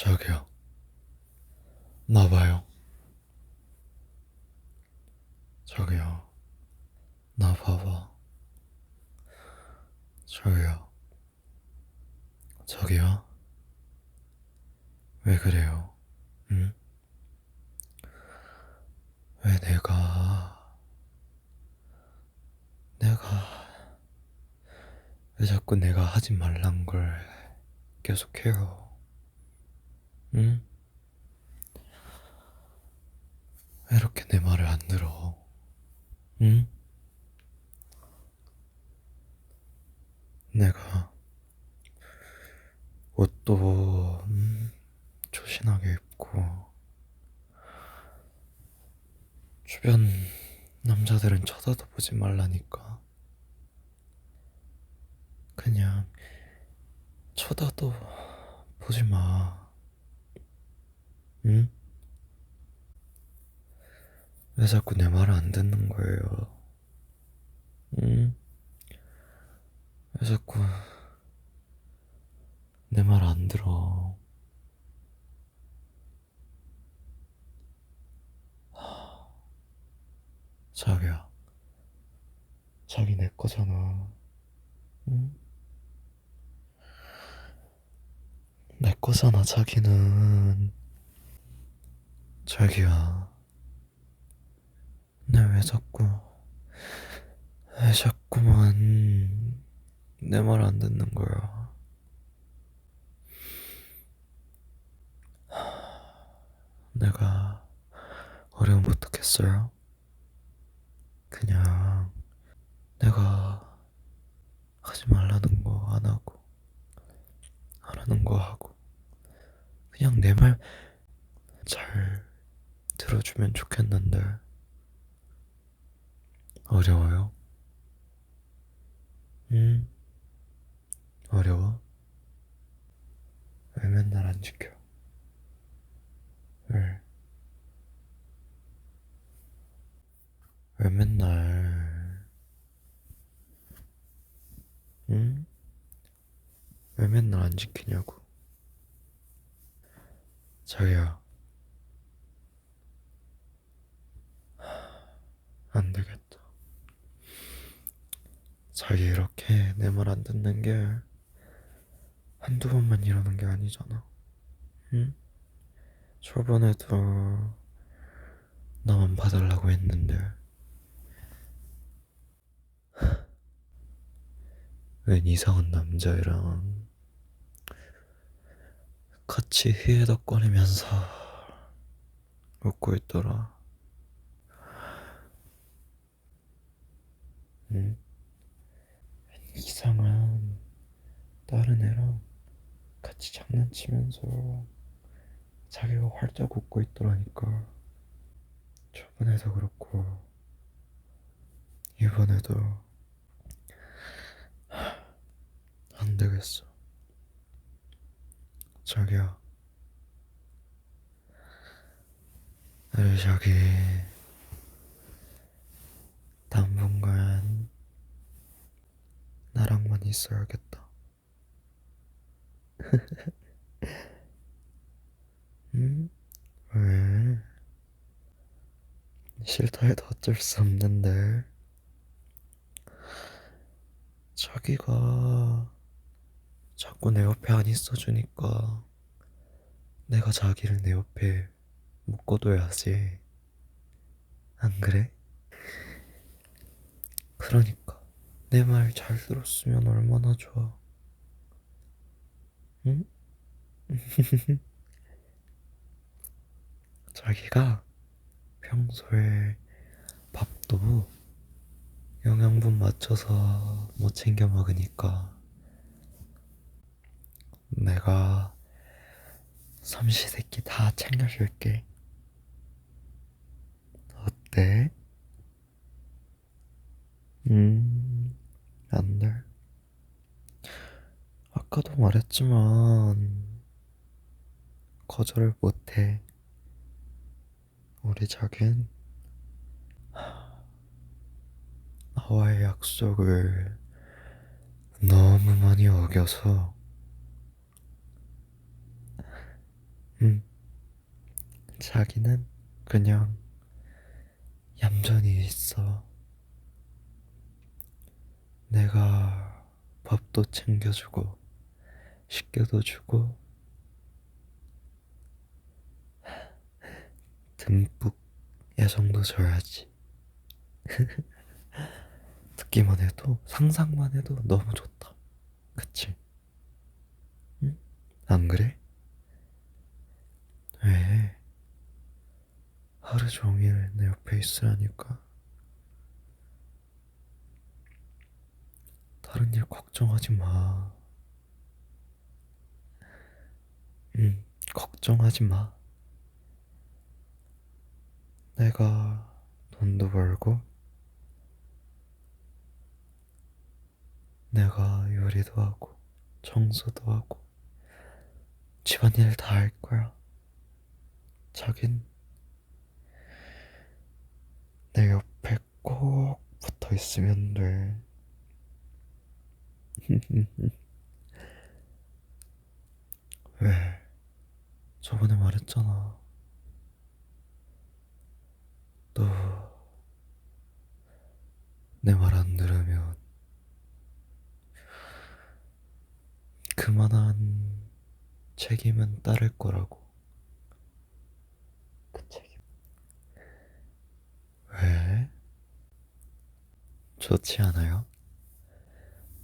저기요. 나봐요. 저기요. 나 봐봐. 저기요. 저기요. 왜 그래요? 응? 왜 내가, 내가, 왜 자꾸 내가 하지 말란 걸 계속해요? 응? 왜 이렇게 내 말을 안 들어? 응? 내가 옷도 음, 조신하게 입고 주변 남자들은 쳐다도 보지 말라니까 그냥 쳐다도 보지 마. 응? 왜 자꾸 내 말을 안 듣는 거예요? 응? 왜 자꾸 내 말 안 들어? 하, 자기야, 자기 내 거잖아. 응? 내 거잖아, 자기는. 자기야. 내왜 자꾸, 왜 자꾸만 내 말 안 듣는 거야? 내가 어려움 어떻겠어요? 그냥 내가 하지 말라는 거 안 하고 하라는 거 하고 그냥 내 말 잘 들어주면 좋겠는데 어려워요? 응? 어려워? 왜 맨날 안 지켜? 왜? 왜 맨날 응? 왜 맨날 안 지키냐고 자기야 안 되겠다. 자기 이렇게 내 말 안 듣는 게 한두 번만 이러는 게 아니잖아. 응? 저번에도 나만 봐달라고 했는데 웬 이상한 남자애랑 같이 히에덕거리면서 웃고 있더라. 응? 이상한 다른 애랑 같이 장난치면서 자기가 활짝 웃고 있더라니까. 저번에도 그렇고 이번에도 하, 안 되겠어. 자기야, 우리 저기 당분간 나랑만 있어야겠다. 응? 왜? 싫다 해도 어쩔 수 없는데. 자기가 자꾸 내 옆에 안 있어주니까 내가 자기를 내 옆에 묶어둬야지. 안 그래? 그러니까 내 말 잘 들었으면 얼마나 좋아. 응? 자기가 평소에 밥도 영양분 맞춰서 못 챙겨 먹으니까 내가 삼시세끼 다 챙겨줄게. 어때? 음, 안 돼. 아까도 말했지만, 거절을 못해. 우리 자긴, 나와의 약속을 너무 많이 어겨서, 응. 자기는 그냥 얌전히 있어. 내가 밥도 챙겨주고, 씻겨도 주고, 듬뿍 애정도 줘야지. 듣기만 해도, 상상만 해도 너무 좋다. 그치? 응? 안 그래? 왜? 하루 종일 내 옆에 있으라니까. 다른 일 걱정하지 마. 응, 걱정하지 마. 내가 돈도 벌고, 내가 요리도 하고, 청소도 하고, 집안일 다 할 거야. 자긴 내 옆에 꼭 붙어 있으면 돼. 왜? 저번에 말했잖아. 너 내 말 안 들으면 그만한 책임은 따를 거라고. 그 책임. 왜? 좋지 않아요?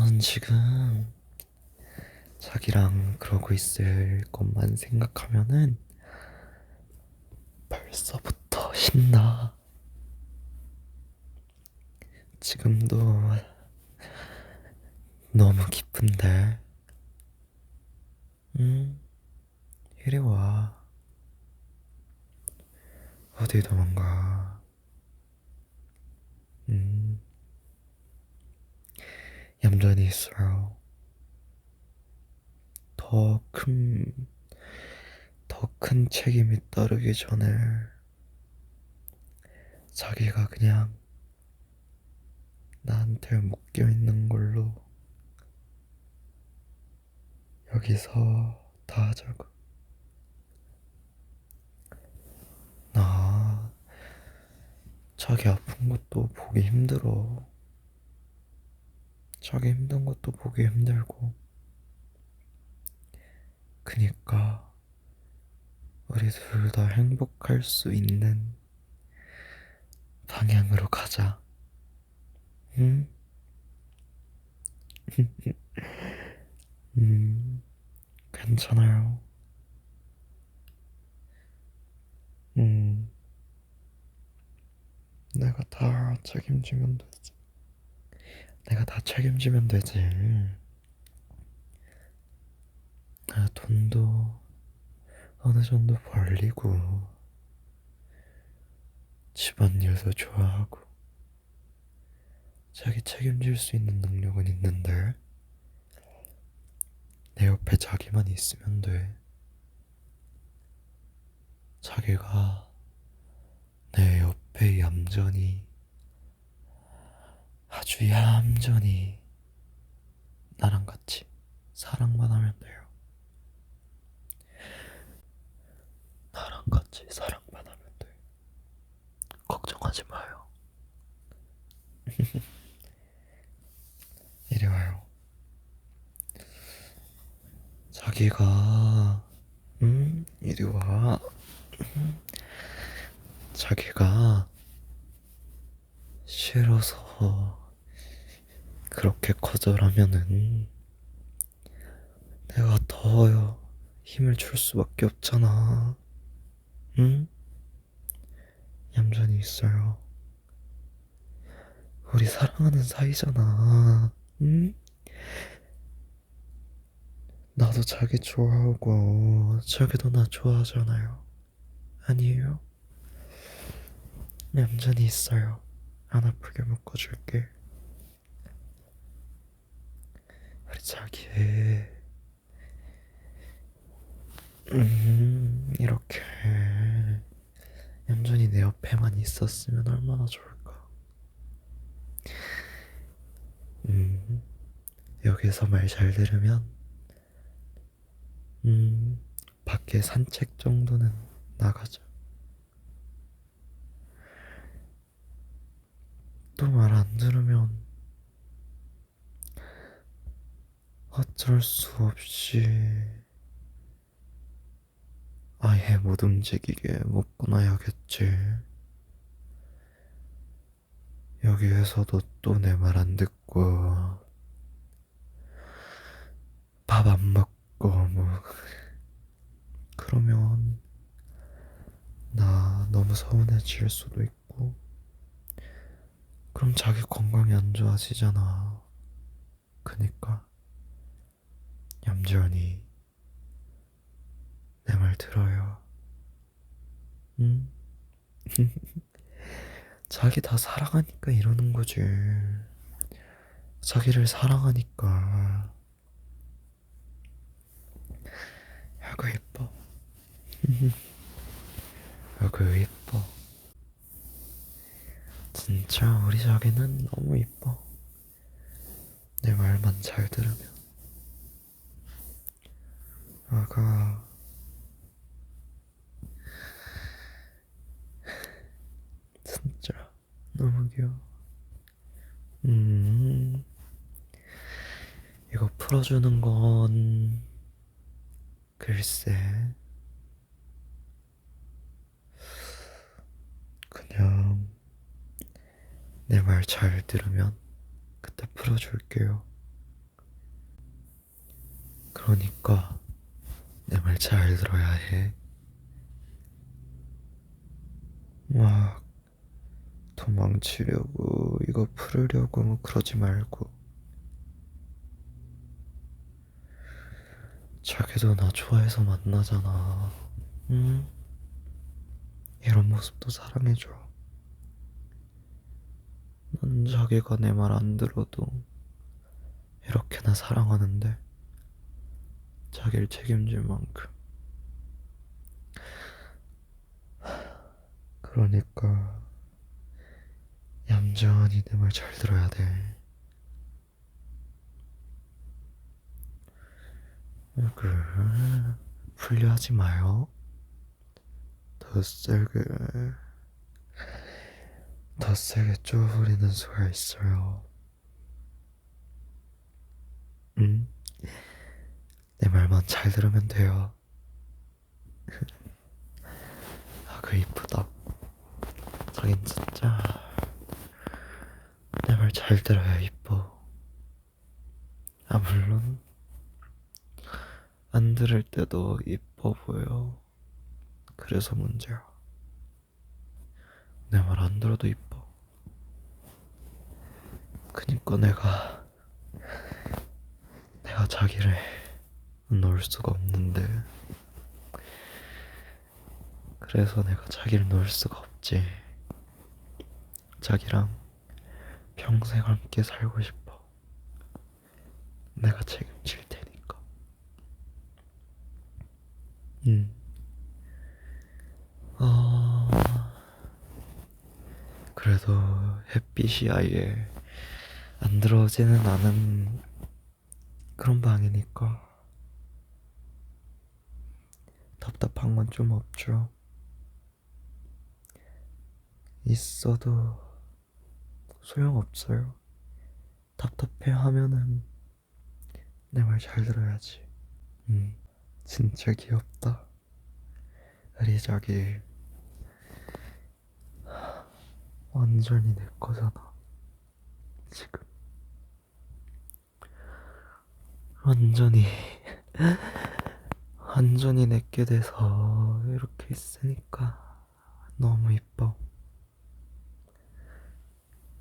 넌 지금 자기랑 그러고 있을 것만 생각하면은 벌써부터 신나. 지금도 너무 기쁜데. 응, 이리 와. 어디 도망가. 음, 얌전히 있어요. 더 큰, 더 큰 책임이 따르기 전에 자기가 그냥 나한테 묶여 있는 걸로 여기서 다 하자고. 나 자기 아픈 것도 보기 힘들어. 자기 힘든 것도 보기 힘들고. 그니까 우리 둘 다 행복할 수 있는 방향으로 가자. 응? 음, 괜찮아요. 음, 내가 다 책임지면 되지. 내가 다 책임지면 되지. 아, 돈도 어느 정도 벌리고, 집안일도 좋아하고, 자기 책임질 수 있는 능력은 있는데, 내 옆에 자기만 있으면 돼. 자기가 내 옆에 얌전히, 아주 얌전히 나랑 같이 사랑만 하면 돼요. 나랑 같이 사랑만 하면 돼. 걱정하지 마요. 이리 와요. 자기가, 음, 이리 와. 음, 자기가 싫어서 그렇게 거절하면은 내가 더 힘을 줄 수밖에 없잖아. 응? 얌전히 있어요. 우리 사랑하는 사이잖아. 응? 나도 자기 좋아하고 자기도 나 좋아하잖아요. 아니에요? 얌전히 있어요. 안 아프게 묶어줄게. 우리 자기. 음, 이렇게 얌전히 내 옆에만 있었으면 얼마나 좋을까. 음, 여기서 말 잘 들으면, 음, 밖에 산책 정도는 나가자. 또 말 안 들으면 어쩔 수 없이 아예 못 움직이게 묶어놔야겠지. 여기에서도 또 내 말 안 듣고 밥 안 먹고 뭐 그러면 나 너무 서운해질 수도 있고 그럼 자기 건강이 안 좋아지잖아. 그니까 얌전히 내 말 들어요. 응? 자기 다 사랑하니까 이러는 거지. 자기를 사랑하니까. 아구 예뻐. 아구 예뻐. 진짜 우리 자기는 너무 이뻐. 내 말만 잘 들으면. 아가. 진짜 너무 귀여워. 음, 이거 풀어주는 건 글쎄, 그냥 내 말 잘 들으면 그때 풀어줄게요. 그러니까 내 말 잘 들어야 해. 막 도망치려고 이거 풀으려고 뭐 그러지 말고 자기도 나 좋아해서 만나잖아 응? 이런 모습도 사랑해줘 난 자기가 내 말 안 들어도 이렇게나 사랑하는데 자기를 책임질 만큼 그러니까 얌전히 내 말 잘 들어야 돼. 그 풀려하지 마요. 더 세게 더 세게 쪼부리는 수가 있어요. 응? 내 말만 잘 들으면 돼요. 아, 그 이쁘다. 자긴 진짜 내 말 잘 들어야 이뻐. 아, 물론 안 들을 때도 이뻐 보여. 그래서 문제야. 내 말 안 들어도 이뻐. 그니까 내가 내가 자기를 놓을 수가 없는데 그래서 내가 자기를 놓을 수가 없지. 자기랑 평생 함께 살고 싶어. 내가 책임질 테니까. 음. 어, 그래도 햇빛이 아예 안 들어오지는 않은 그런 방이니까 건좀 없죠. 있어도 소용없어요. 답답해 하면은 내 말 잘 들어야지. 음, 진짜 귀엽다. 우리 자기 완전히 내 거잖아. 지금 완전히 완전히 내게 돼서 이렇게 있으니까 너무 이뻐.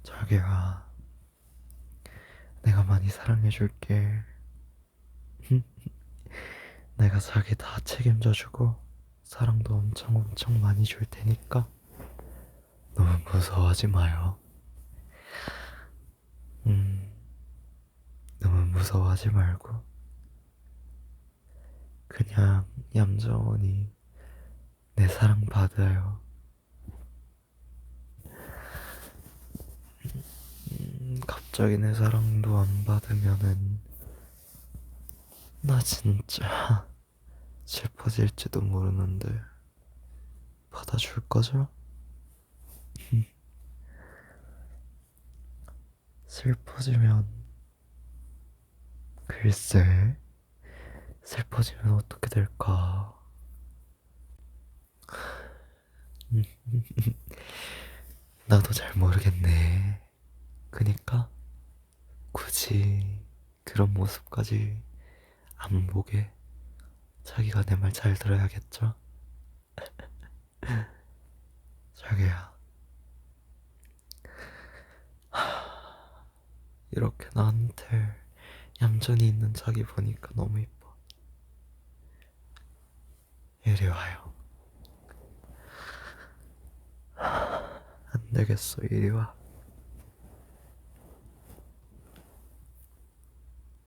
자기야, 내가 많이 사랑해줄게. 내가 자기 다 책임져주고 사랑도 엄청 엄청 많이 줄 테니까 너무 무서워하지 마요. 음, 너무 무서워하지 말고 그냥 얌전히 내 사랑 받아요. 음, 갑자기 내 사랑도 안 받으면은 나 진짜 슬퍼질지도 모르는데 받아줄 거죠? 슬퍼지면 글쎄 슬퍼지면 어떻게 될까? 나도 잘 모르겠네. 그니까 굳이 그런 모습까지 안 보게 자기가 내 말 잘 들어야겠죠? 자기야. 하, 이렇게 나한테 얌전히 있는 자기 보니까 너무 이뻐. 이리 와요. 하, 안 되겠어, 이리 와.